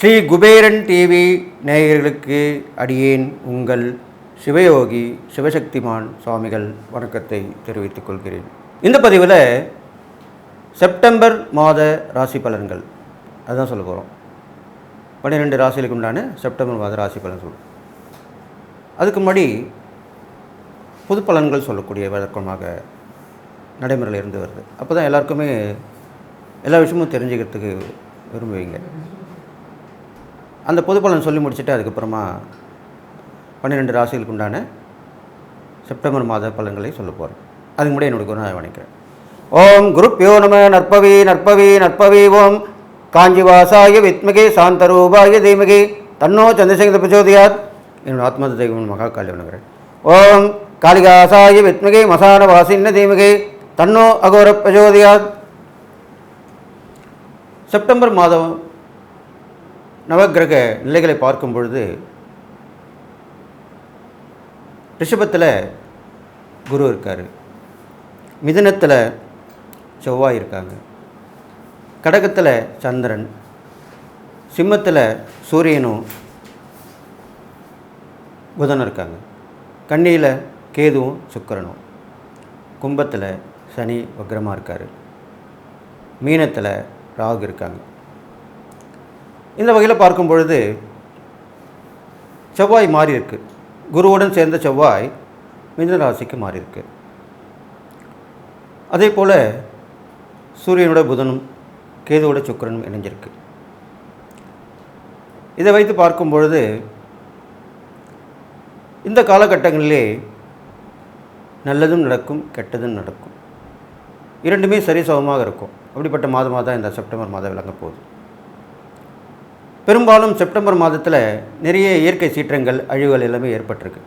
Sri Kuberan TV நேயர்களுக்கு அடியேன் உங்கள் சிவயோகி சிவசக்திமான் சுவாமிகள் வணக்கத்தை தெரிவித்துக் கொள்கிறேன். இந்த பதிவில் செப்டம்பர் மாத ராசி பலன்கள். அதுதான் சொல்ல போகிறோம் பன்னிரெண்டு ராசிகளுக்கு உண்டான செப்டம்பர் மாத ராசி பலன் சொல்லுவோம் அதுக்கு முன்னாடி புது பலன்கள் சொல்லக்கூடிய வழக்கமாக நடைமுறையில் இருந்து வருது. அப்போ தான் எல்லாருக்குமே எல்லா விஷயமும் தெரிஞ்சுக்கிறதுக்கு விரும்புவீங்க. அந்த பொது சொல்லி முடிச்சுட்டு அதுக்கப்புறமா பன்னிரெண்டு ராசிகளுக்கு உண்டான செப்டம்பர் மாத பலன்களை சொல்ல போகிறேன் அதுக்கு முன்னாடி என்னோட குருநாதை வணக்கிறேன் ஓம் குருப்பியோ நம நற்பவி நற்பவி நற்பவி ஓம். காஞ்சிவாசாய வித்மகே சாந்தரூபாய தீமகி. தன்னோ சந்திரசேகர பிரச்சோதியார் என்னோட ஆத்மத தெய்வம் மகா காளி வணங்குறேன் ஓம் காளிகாசாய வித்மகே மசான வாசின்ன தீமகே. தன்னோ அகோர பிரச்சோதியாத் செப்டம்பர் மாதம் நவக்கிரக நிலைகளை பார்க்கும் பொழுது ரிஷபத்தில் குரு இருக்கார் மிதனத்தில் செவ்வாய் இருக்காங்க கடகத்தில் சந்திரன் சிம்மத்தில் சூரியனும் புதனும் இருக்காங்க கண்ணியில் கேதுவும் சுக்கிரனும் கும்பத்தில் சனி வக்ரமாக இருக்கார். மீனத்தில் ராகு இருக்காங்க. இந்த வகையில் பார்க்கும் பொழுது செவ்வாய் மாறி இருக்கு. குருவுடன் சேர்ந்த செவ்வாய் மிதன ராசிக்கு மாறி இருக்கு. அதே போல் சூரியனோட புதனும் கேதுவோட சுக்கிரனும் இணைஞ்சிருக்கு. இதை வைத்து பார்க்கும் பொழுது இந்த காலகட்டங்களிலே நல்லதும் நடக்கும் கெட்டதும் நடக்கும். இரண்டுமே சரிசமமாக இருக்கும். அப்படிப்பட்ட மாதமாக தான் இந்த செப்டம்பர் மாதம் விளங்க போகுது. பெரும்பாலும் செப்டம்பர் மாதத்தில் நிறைய இயற்கை சீற்றங்கள் அழிவுகள் எல்லாமே ஏற்பட்டிருக்கு.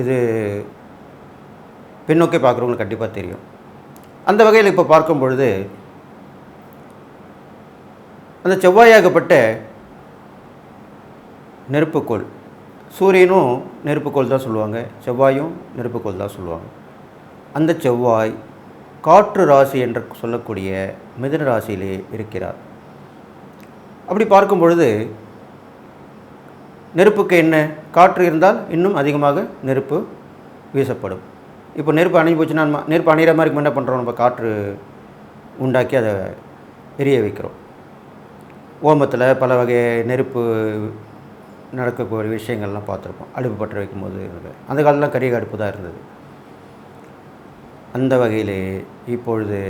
இது பின்னோக்கி பார்க்குறவங்களுக்கு கண்டிப்பாக தெரியும். அந்த வகையில் இப்போ பார்க்கும் பொழுது அந்த செவ்வாயாகப்பட்ட நெருப்புக்கோள் சூரியனும் நெருப்புக்கோள் தான் சொல்லுவாங்க செவ்வாயும் நெருப்புக்கோள் தான் சொல்லுவாங்க. அந்த செவ்வாய் காற்று ராசி என்று சொல்லக்கூடிய மிதுன ராசியிலே இருக்கிறார். அப்படி பார்க்கும் பொழுது நெருப்புக்கு என்ன? காற்று இருந்தால் இன்னும் அதிகமாக நெருப்பு வீசப்படும். இப்போ நெருப்பு அணைஞ்சு போச்சுன்னா நெருப்பு அணையிற மாதிரி என்ன பண்ணுறோம் நம்ம காற்று உண்டாக்கி அதை எரிய வைக்கிறோம். ஓமத்தில் பல வகை நெருப்பு நடக்கக்கூடிய விஷயங்கள்லாம் பார்த்துருப்போம். அடுப்பு பற்ற வைக்கும்போது அந்த காலத்தில் கரிய அடுப்பு தான் இருந்தது. அந்த வகையிலே இப்பொழுது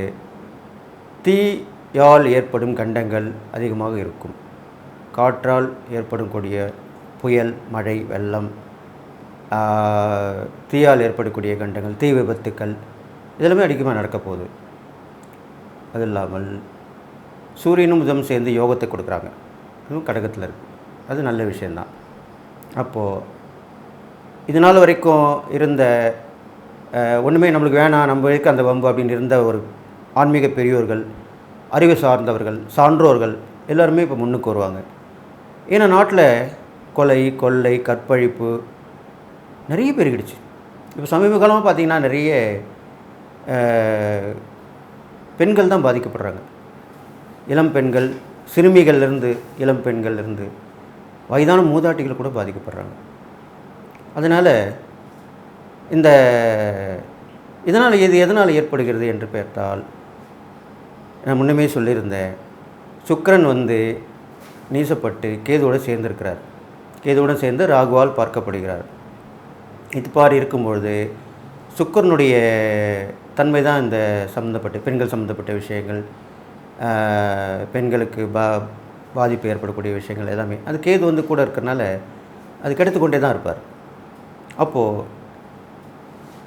தீயால் ஏற்படும் கண்டங்கள் அதிகமாக இருக்கும். காற்றால் ஏற்படும் கூடிய புயல் மழை வெள்ளம் தீயால் ஏற்படக்கூடிய கண்டங்கள் தீ விபத்துக்கள் இதெல்லாமே அதிகமாக நடக்க போகுது. அது இல்லாமல் சூரியனும் புதனும் சேர்ந்து யோகத்தை கொடுக்குறாங்க. அதுவும் கடகத்தில் இருக்குது அது நல்ல விஷயந்தான் அப்போது இது நாள் வரைக்கும் இருந்த ஒன்றுமே நம்மளுக்கு வேணாம் நம்ம இருக்க அந்த வம்பு அப்படின்னு இருந்த ஒரு ஆன்மீக பெரியோர்கள் அறிவு சார்ந்தவர்கள் சான்றோர்கள் எல்லாருமே இப்போ முன்னுக்கு வருவாங்க. ஏன்னா நாட்டில் கொலை கொள்ளை கற்பழிப்பு நிறைய பெருகிடுச்சு. இப்போ சமீப காலமாக பார்த்திங்கன்னா நிறைய பெண்கள் தான் பாதிக்கப்படுறாங்க. இளம் பெண்கள் சிறுமிகள்லேருந்து இளம் பெண்கள்லேருந்து வயதான மூதாட்டிகள் கூட பாதிக்கப்படுறாங்க. அதனால் இந்த இதனால் இது எதனால் ஏற்படுகிறது என்று பார்த்தால் நான் முன்னமே சொல்லியிருந்தேன் சுக்கரன் வந்து நீசப்பட்டு கேதுவோடு சேர்ந்திருக்கிறார். கேதுவுடன் சேர்ந்து ராகுவால் பார்க்கப்படுகிறார். இது பாரி இருக்கும்பொழுது சுக்கரனுடைய தன்மை தான் இந்த சம்மந்தப்பட்ட பெண்கள் சம்மந்தப்பட்ட விஷயங்கள் பெண்களுக்கு பா பாதிப்பு ஏற்படக்கூடிய விஷயங்கள் எல்லாமே. அது கேது வந்து கூட இருக்கிறனால அது கெடுத்து கொண்டே தான் இருப்பார். அப்போது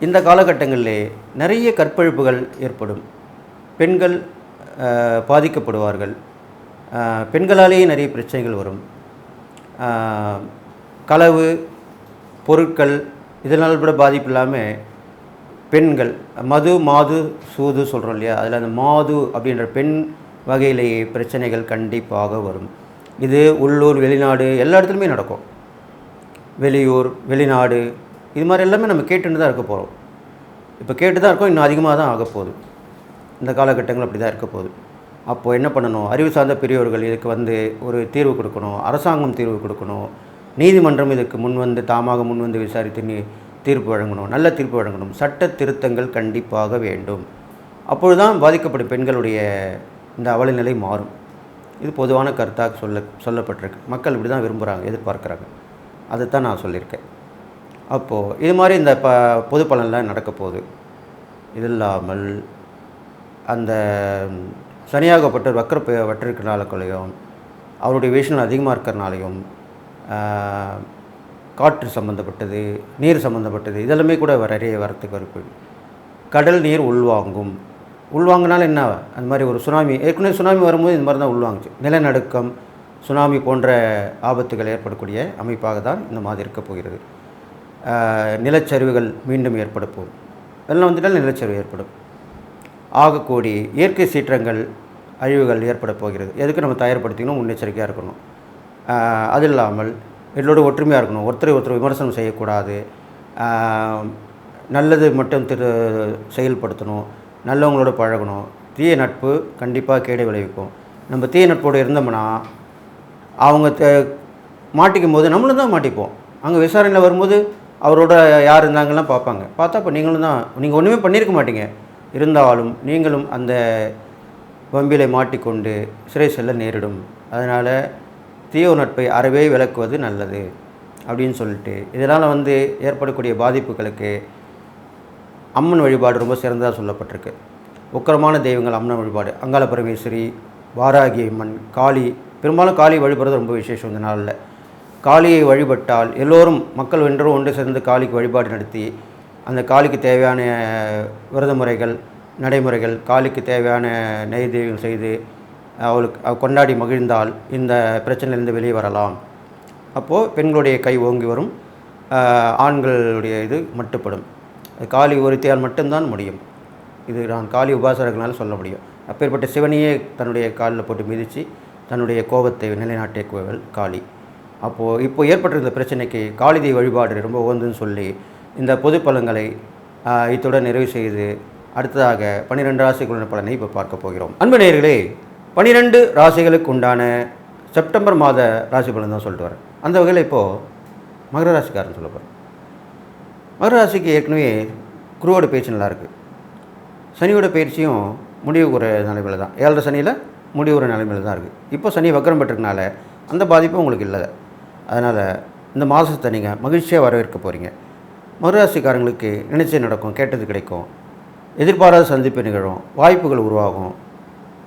இந்த காலகட்டங்களிலே நிறைய கற்பழிப்புகள் ஏற்படும். பெண்கள் பாதிக்கப்படுவார்கள். பெண்களாலேயே நிறைய பிரச்சனைகள் வரும். களவு பொருட்கள் இதனால் கூட பாதிப்பு இல்லாமல் பெண்கள் மது மாது சூது சொல்கிறோம் இல்லையா? அதில் அந்த மாது அப்படின்ற பெண் வகையிலேயே பிரச்சனைகள் கண்டிப்பாக வரும். இது உள்ளூர் வெளிநாடு எல்லா இடத்துலையுமே நடக்கும். வெளியூர் வெளிநாடு இது மாதிரி எல்லாமே நம்ம கேட்டுன்னு தான் இருக்க போகிறோம் இப்போ கேட்டு தான் இருக்கோம் இன்னும் அதிகமாக தான் ஆக போகுது. இந்த காலகட்டங்கள் அப்படி தான் இருக்க போகுது. அப்போது என்ன பண்ணணும்? அறிவு சார்ந்த பெரியவர்கள் இதுக்கு வந்து ஒரு தீர்வு கொடுக்கணும். அரசாங்கம் தீர்வு கொடுக்கணும். நீதிமன்றம் இதுக்கு முன் வந்து தாமாக முன் வந்து விசாரித்து நீ தீர்ப்பு வழங்கணும். நல்ல தீர்ப்பு வழங்கணும். சட்ட திருத்தங்கள் கண்டிப்பாக வேண்டும். அப்பொழுது தான் பாதிக்கப்படும் பெண்களுடைய இந்த அவலநிலை மாறும். இது பொதுவான கருத்தாக சொல்ல சொல்லப்பட்டிருக்கு. மக்கள் இப்படி தான் விரும்புகிறாங்க எதிர்பார்க்குறாங்க. அதை தான் நான் சொல்லியிருக்கேன். அப்போது இது மாதிரி இந்த ப பொது பலன்லாம் நடக்க போகுது. இது இல்லாமல் அந்த சனியாகப்பட்டவர் வக்கர பெ- வற்றிருக்கிறனாலையும் அவருடைய விஷயம் அதிகமாக இருக்கிறனாலையும் காற்று சம்மந்தப்பட்டது நீர் சம்மந்தப்பட்டது இதெல்லாமே கூட நிறைய வரத்துக்கு வரப்பு கடல் நீர் உள்வாங்கும். உள்வாங்கினாலும் என்ன அந்த மாதிரி ஒரு சுனாமி ஏற்கனவே சுனாமி வரும்போது இந்த மாதிரி தான் உள்வாங்குச்சு. நிலநடுக்கம் சுனாமி போன்ற ஆபத்துகள் ஏற்படக்கூடிய அமைப்பாக தான் இந்த மாதிரி இருக்க போகிறது. நிலச்சரிவுகள் மீண்டும் ஏற்பட வெள்ளம் வந்துட்டால் நிலச்சரிவு ஏற்படும். ஆகக்கூடிய இயற்கை சீற்றங்கள் அழிவுகள் ஏற்பட போகிறது. எதுக்கு நம்ம தயார்படுத்திக்கணும்? முன்னெச்சரிக்கையாக இருக்கணும். அது இல்லாமல் எல்லோட ஒற்றுமையாக இருக்கணும். ஒருத்தரை ஒருத்தர் விமர்சனம் செய்யக்கூடாது. நல்லது மட்டும் திரு செயல்படுத்தணும். நல்லவங்களோட பழகணும். தீய நட்பு கண்டிப்பாக கேடு விளைவிக்கும். நம்ம தீய நட்போடு இருந்தோம்னா அவங்க த மாட்டிக்கும் போது நம்மளும் தான் மாட்டிப்போம். அங்கே விசாரணையில் வரும்போது அவரோட யார் இருந்தாங்கலாம் பார்ப்பாங்க. பார்த்தா இப்போ நீங்களும் தான் நீங்கள் ஒன்றுமே பண்ணியிருக்க மாட்டீங்க. இருந்தாலும் நீங்களும் அந்த வம்பிலை மாட்டிக்கொண்டு சிறை செல்ல நேரிடும். அதனால் தீய நட்பை அறவே விளக்குவது நல்லது அப்படின்னு சொல்லிட்டு. இதனால் வந்து ஏற்படக்கூடிய பாதிப்புகளுக்கு அம்மன் வழிபாடு ரொம்ப சிறந்ததாக சொல்லப்பட்டிருக்கு. உக்கரமான தெய்வங்கள் அம்மன் வழிபாடு. அங்காள பரமேஸ்வரி வாராகி அம்மன் காளி. பெரும்பாலும் காளி வழிபடுறது ரொம்ப விசேஷம் இந்த நாளில். காளியை வழிபட்டால் எல்லோரும் மக்கள் வென்றரும் ஒன்று சேர்ந்து காளிக்கு வழிபாடு நடத்தி அந்த காளிக்கு தேவையான விரத முறைகள் நடைமுறைகள் காளிக்கு தேவையான நெய்தீகம் செய்து அவளுக்கு கொண்டாடி மகிழ்ந்தால் இந்த பிரச்சனையிலிருந்து வெளியே வரலாம். அப்போது பெண்களுடைய கை ஓங்கி வரும். ஆண்களுடைய இது மட்டுப்படும். காளி ஒருத்தியால் மட்டும்தான் முடியும். இது நான் காளி உபாசகர்களால் சொல்ல முடியும். அப்பேற்பட்ட சிவனையே தன்னுடைய காலில் போட்டு மிதித்து தன்னுடைய கோபத்தை நிலைநாட்டிய கோவில் காளி. அப்போது இப்போ ஏற்பட்டிருந்த பிரச்சனைக்கு காளிதை வழிபாடு ரொம்ப உகந்துன்னு சொல்லி இந்த பொது பலன்களை இத்துடன் நிறைவு செய்து அடுத்ததாக பன்னிரெண்டு ராசிகளுடைய பலனை இப்போ பார்க்க போகிறோம். அன்பு நேயர்களே பன்னிரெண்டு ராசிகளுக்கு உண்டான செப்டம்பர் மாத ராசி பலன் தான் சொல்லிட்டு வரேன். அந்த வகையில் இப்போது மகர ராசிக்காரன் சொல்ல போகிறேன் மகர ராசிக்கு ஏற்கனவே குருவோட பேச்சு நல்லா இருக்குது சனியோட பயிற்சியும் முடிவுக்குற நிலைமையில் தான். ஏழரை சனியில் முடிவுற நிலைமையில் தான் இருக்குது இப்போ சனி வக்கரம் பெற்றிருக்கனால அந்த பாதிப்பும் உங்களுக்கு இல்லை. அதனால் இந்த மாதத்தை நீங்கள் மகிழ்ச்சியாக வரவேற்க போகிறீங்க மறுராசிக்காரங்களுக்கு நினைச்சு நடக்கும் கேட்டது கிடைக்கும். எதிர்பாராத சந்திப்பு நிகழும் வாய்ப்புகள் உருவாகும்.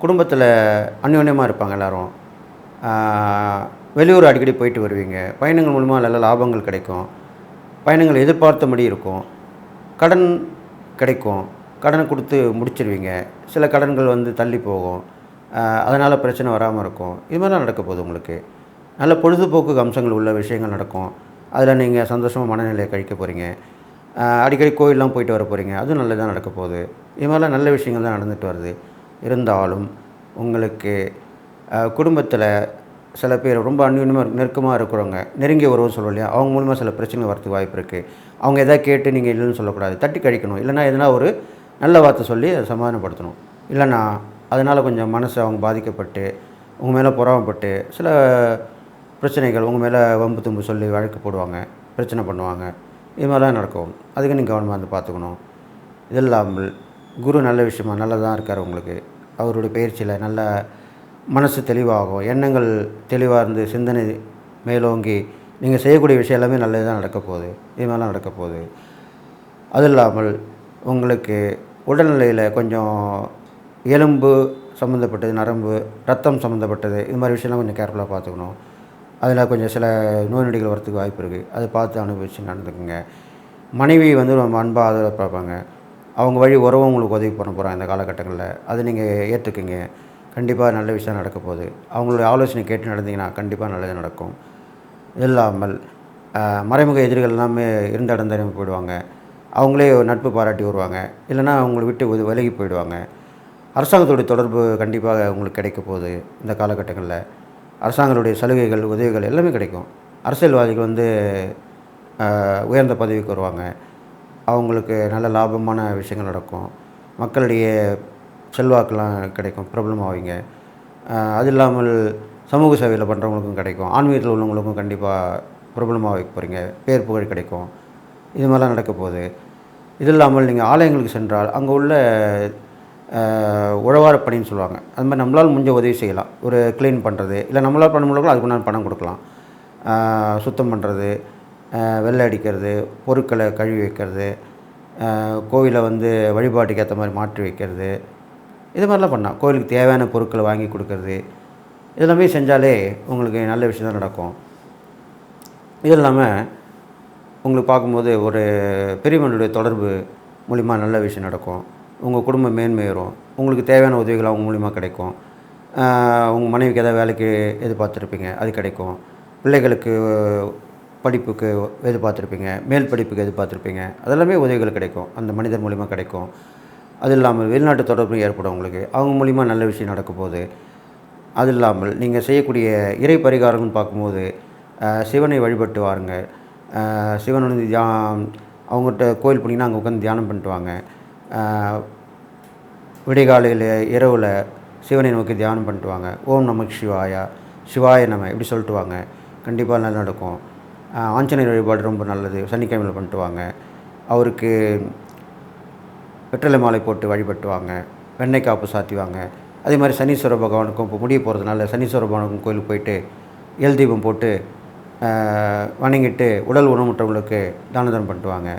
குடும்பத்தில் அந்யோன்யமாக இருப்பாங்க எல்லோரும். வெளியூர் அடிக்கடி போயிட்டு வருவீங்க. பயணங்கள் மூலமாக நல்ல லாபங்கள் கிடைக்கும். பயணங்கள் எதிர்பார்த்தபடி இருக்கும். கடன் கிடைக்கும். கடனை கொடுத்து முடிச்சிருவீங்க. சில கடன்கள் வந்து தள்ளி போகும். அதனால் பிரச்சனை வராமல் இருக்கும். இது மாதிரிலாம் நடக்க போகுது உங்களுக்கு. நல்ல பொழுதுபோக்கு அம்சங்கள் உள்ள விஷயங்கள் நடக்கும். அதில் நீங்கள் சந்தோஷமாக மனநிலையை கழிக்க போகிறீங்க அடிக்கடி கோயிலெலாம் போயிட்டு வர போகிறீங்க அதுவும் நல்லதாக நடக்க போகுது. இது மாதிரிலாம் நல்ல விஷயங்கள் தான் நடந்துட்டு வருது. இருந்தாலும் உங்களுக்கு குடும்பத்தில் சில பேர் ரொம்ப அந்யூன்யமாக நெருக்கமாக இருக்கிறவங்க நெருங்கிய உறவு சொல்லுவோம் இல்லையா? அவங்க மூலமாக சில பிரச்சனை வரதுக்கு வாய்ப்பு இருக்குது அவங்க எதாவது கேட்டு நீங்கள் இல்லைன்னு சொல்லக்கூடாது. தட்டி கழிக்கணும் இல்லைன்னா எதனா ஒரு நல்ல வார்த்தை சொல்லி அதை சமாதானப்படுத்தணும். இல்லைனா அதனால் கொஞ்சம் மனசு அவங்க பாதிக்கப்பட்டு உங்கள் மேலே பொறாமப்பட்டு சில பிரச்சனைகள் உங்கள் மேலே வம்பு தும்பு சொல்லி வழக்கு போடுவாங்க பிரச்சனை பண்ணுவாங்க. இது மாதிரிலாம் நடக்கும். அதுக்கு நீங்கள் கவனமாக இருந்து பார்த்துக்கணும். இது இல்லாமல் குரு நல்ல விஷயமா நல்லதாக இருக்கார் உங்களுக்கு. அவருடைய பயிற்சியில் நல்ல மனசு தெளிவாகும். எண்ணங்கள் தெளிவாக இருந்து சிந்தனை மேலோங்கி நீங்கள் செய்யக்கூடிய விஷயம் எல்லாமே நல்லது தான் நடக்க போகுது. இது மாதிரிலாம் நடக்க போகுது. அது இல்லாமல் உங்களுக்கு உடல்நிலையில் கொஞ்சம் எலும்பு சம்மந்தப்பட்டது நரம்பு ரத்தம் சம்மந்தப்பட்டது இது மாதிரி விஷயம்லாம் கொஞ்சம் கேர்ஃபுல்லாக பார்த்துக்கணும். அதில் கொஞ்சம் சில நோய் நொடிகள் வரத்துக்கு வாய்ப்பு இருக்குது. அதை பார்த்து அனுபவித்து நடந்துக்குங்க. மனைவி வந்து நம்ம அன்பாக அதில் பார்ப்பாங்க. அவங்க வழி உறவும் உங்களுக்கு உதவி பண்ண போகிறாங்க இந்த காலகட்டங்களில். அதை நீங்கள் ஏற்றுக்குங்க. கண்டிப்பாக நல்ல விஷயம் நடக்க போகுது. அவங்களுடைய ஆலோசனை கேட்டு நடந்தீங்கன்னா கண்டிப்பாக நல்லது நடக்கும். இல்லாமல் மறைமுக எதிரிகள் எல்லாமே இருந்த இடம் போயிடுவாங்க. அவங்களே நட்பு பாராட்டி வருவாங்க. இல்லைன்னா அவங்களை விட்டு விலகி போயிடுவாங்க. அரசாங்கத்துடைய தொடர்பு கண்டிப்பாக உங்களுக்கு கிடைக்க போகுது இந்த காலகட்டங்களில். அரசாங்கங்களுடைய சலுகைகள் உதவிகள் எல்லாமே கிடைக்கும். அரசியல்வாதிகள் வந்து உயர்ந்த பதவிக்கு வருவாங்க. அவங்களுக்கு நல்ல லாபமான விஷயங்கள் நடக்கும். மக்களிடையே செல்வாக்கெல்லாம் கிடைக்கும். பிரபலம் ஆவீங்க அது இல்லாமல் சமூக சேவையில் பண்ணுறவங்களுக்கும் கிடைக்கும். ஆன்மீகத்தில் உள்ளவங்களுக்கும் கண்டிப்பாக பிரபலமாக வைக்க போகிறீங்க பேர் புகழ் கிடைக்கும். இது மாதிரிலாம் நடக்க போகுது. இது இல்லாமல் நீங்கள் ஆலயங்களுக்கு சென்றால் அங்கே உள்ள உழவார பணின்னு சொல்லுவாங்க. அது மாதிரி நம்மளால் முடிஞ்ச உதவி செய்யலாம். ஒரு க்ளீன் பண்ணுறது இல்லை நம்மளால் பண்ண முடியல அதுக்கு பணம் கொடுக்கலாம். சுத்தம் பண்ணுறது வெள்ளை அடிக்கிறது பொருட்களை கழுவி வைக்கிறது கோவிலை வந்து வழிபாட்டுக்கு ஏற்ற மாதிரி மாற்றி வைக்கிறது. இது மாதிரிலாம் பண்ணலாம். கோவிலுக்கு தேவையான பொருட்களை வாங்கி கொடுக்கறது. இதெல்லாமே செஞ்சாலே உங்களுக்கு நல்ல விஷயம் தான் நடக்கும். இது இல்லாமல் உங்களுக்கு பார்க்கும்போது ஒரு பெரியவனுடைய தொடர்பு மூலிமா நல்ல விஷயம் நடக்கும். உங்கள் குடும்பம் மேன்மையேறும். உங்களுக்கு தேவையான உதவிகள் அவங்க மூலிமா கிடைக்கும். உங்கள் மனைவிக்கு ஏதாவது வேலைக்கு எதிர்பார்த்துருப்பீங்க அது கிடைக்கும். பிள்ளைகளுக்கு படிப்புக்கு எதிர்பார்த்துருப்பீங்க மேல் படிப்புக்கு எதிர்பார்த்துருப்பீங்க அதெல்லாமே உதவிகள் கிடைக்கும். அந்த மனிதர் மூலிமா கிடைக்கும். அது இல்லாமல் வெளிநாட்டு தொடர்பு ஏற்படும் உங்களுக்கு. அவங்க மூலிமா நல்ல விஷயம் நடக்கும் போது அது இல்லாமல் நீங்கள் செய்யக்கூடிய இறை பரிகாரம்னு பார்க்கும்போது சிவனை வழிபட்டு வாருங்க. அஹ், சிவன் வந்து தியா அவங்ககிட்ட கோயில் போனீங்கன்னா அங்கே உட்காந்து தியானம் பண்ணிட்டு வாங்க. விடிகாலையில் இரவில் சிவனை நோக்கி தியானம் பண்ணிட்டுவாங்க ஓம் நமக்கு சிவாயா சிவாய நம இப்படி சொல்லிட்டு வாங்க. கண்டிப்பாக நல்லா நடக்கும் ஆஞ்சநேயர் வழிபாடு ரொம்ப நல்லது. சனிக்கிழமையில் பண்ணிட்டு வாங்க. அவருக்கு வெற்றிலை மாலை போட்டு வழிபட்டுவாங்க வெண்ணெய் காப்பு சாத்திவாங்க அதே மாதிரி சனீஸ்வர பகவானுக்கும் இப்போ முடிய போகிறதுனால சனீஸ்வர பகவானுக்கும் கோயிலுக்கு போயிட்டு எல் தீபம் போட்டு வணங்கிட்டு உடல் ஊனமுற்றவங்களுக்கு தான தர்மம் பண்ணிட்டு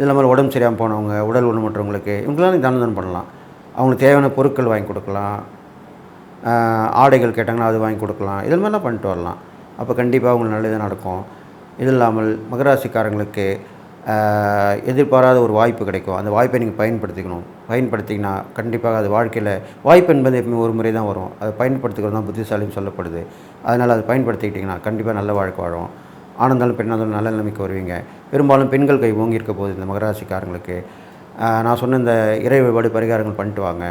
இது இதில் மாதிரி உடம்பு சரியாமல் போனவங்க உடல் ஊனமுற்றவங்களுக்கு இவங்களாம் நீ தான பண்ணலாம். அவங்களுக்கு தேவையான பொருட்கள் வாங்கி கொடுக்கலாம். ஆடைகள் கேட்டாங்கன்னா அது வாங்கி கொடுக்கலாம். இது மாதிரிலாம் பண்ணிட்டு வரலாம். அப்போ கண்டிப்பாக அவங்களுக்கு நல்லது நடக்கும். இது இல்லாமல் மகராசிக்காரங்களுக்கு எதிர்பாராத ஒரு வாய்ப்பு கிடைக்கும். அந்த வாய்ப்பை நீங்கள் பயன்படுத்திக்கணும். பயன்படுத்திங்கன்னா கண்டிப்பாக அது வாழ்க்கையில் வாய்ப்பு என்பது எப்பவுமே ஒரு முறை தான் வரும். அதை பயன்படுத்திக்கிறது தான் புத்திசாலின்னு சொல்லப்படுது. அதனால் அதை பயன்படுத்திக்கிட்டிங்கன்னா கண்டிப்பாக நல்ல வாழ்க்கை வாழும். ஆனந்தாலும் பெண்ணாலும் நல்ல நிலைமைக்கு வருவீங்க. பெரும்பாலும் பெண்கள் கை ஓங்கியிருக்க போது இந்த மகராசிக்காரங்களுக்கு. நான் சொன்ன இந்த இறை வழிபாடு பரிகாரங்கள் பண்ணிட்டு வாங்க.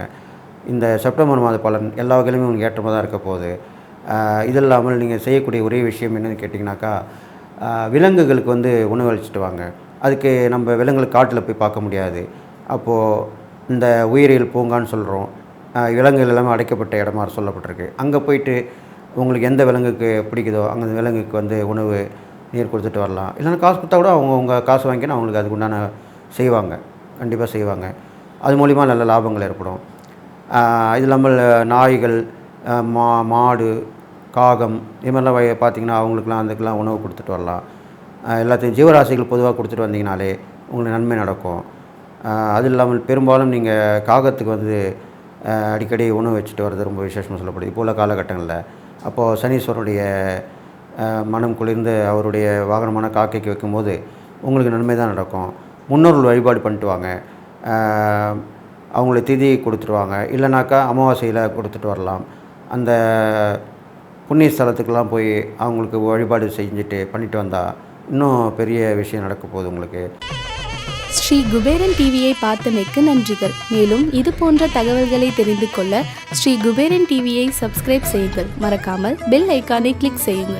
இந்த செப்டம்பர் மாத பலன் எல்லா வகையிலுமே உங்களுக்கு ஏற்றமாக தான் இருக்க போகுது. இது இல்லாமல் நீங்கள் செய்யக்கூடிய ஒரே விஷயம் என்னன்னு கேட்டிங்கனாக்கா விலங்குகளுக்கு வந்து உணவு அளிச்சிட்டு வாங்க. அதுக்கு நம்ம விலங்குகள் காட்டில் போய் பார்க்க முடியாது. அப்போது இந்த உயிரியல் பூங்கான்னு சொல்கிறோம் விலங்குகள் எல்லாமே அடைக்கப்பட்ட இடமா சொல்லப்பட்டிருக்கு. அங்கே போயிட்டு உங்களுக்கு எந்த விலங்குக்கு பிடிக்குதோ அந்த விலங்குக்கு வந்து உணவு நீர் கொடுத்துட்டு வரலாம். இல்லைன்னா காசு கொடுத்தா கூட அவங்க உங்கள் காசு வாங்கினா அவங்களுக்கு அதுக்கு உண்டான செய்வாங்க. கண்டிப்பாக செய்வாங்க. அது மூலிமா நல்ல லாபங்கள் ஏற்படும். இது இல்லாமல் நாய்கள் மா மாடு காகம் இது மாதிரிலாம் வகை பார்த்தீங்கன்னா அவங்களுக்குலாம் அதுக்கெல்லாம் உணவு கொடுத்துட்டு வரலாம். எல்லாத்தையும் ஜீவராசிகள் பொதுவாக கொடுத்துட்டு வந்தீங்கனாலே உங்களுக்கு நன்மை நடக்கும். அது இல்லாமல் பெரும்பாலும் நீங்கள் காகத்துக்கு வந்து அடிக்கடி உணவு வச்சுட்டு வர்றது ரொம்ப விசேஷமாக சொல்லப்படுது. இப்போ உள்ள காலகட்டங்களில். அப்போது சனீஸ்வரனுடைய மனம் குளிர்ந்து அவருடைய வாகனமான காக்கைக்கு வைக்கும்போது உங்களுக்கு நன்மை தான் நடக்கும். முன்னோர்கள் வழிபாடு பண்ணிட்டு வாங்க. அவங்கள திதி கொடுத்துருவாங்க. இல்லைனாக்கா அமாவாசையில் கொடுத்துட்டு வரலாம். அந்த புண்ணிய ஸ்தலத்துக்கெல்லாம் போய் அவங்களுக்கு வழிபாடு செஞ்சுட்டு பண்ணிட்டு வந்தால் இன்னும் பெரிய விஷயம் நடக்க போகுது உங்களுக்கு. ஸ்ரீ குபேரன் டிவியை பார்த்தமைக்கு நன்றிகள். மேலும் இது போன்ற தகவல்களை தெரிந்து கொள்ள ஸ்ரீ குபேரன் டிவியை சப்ஸ்கிரைப் செய்யுங்கள். மறக்காமல் பெல் ஐக்கானை கிளிக் செய்யுங்கள்.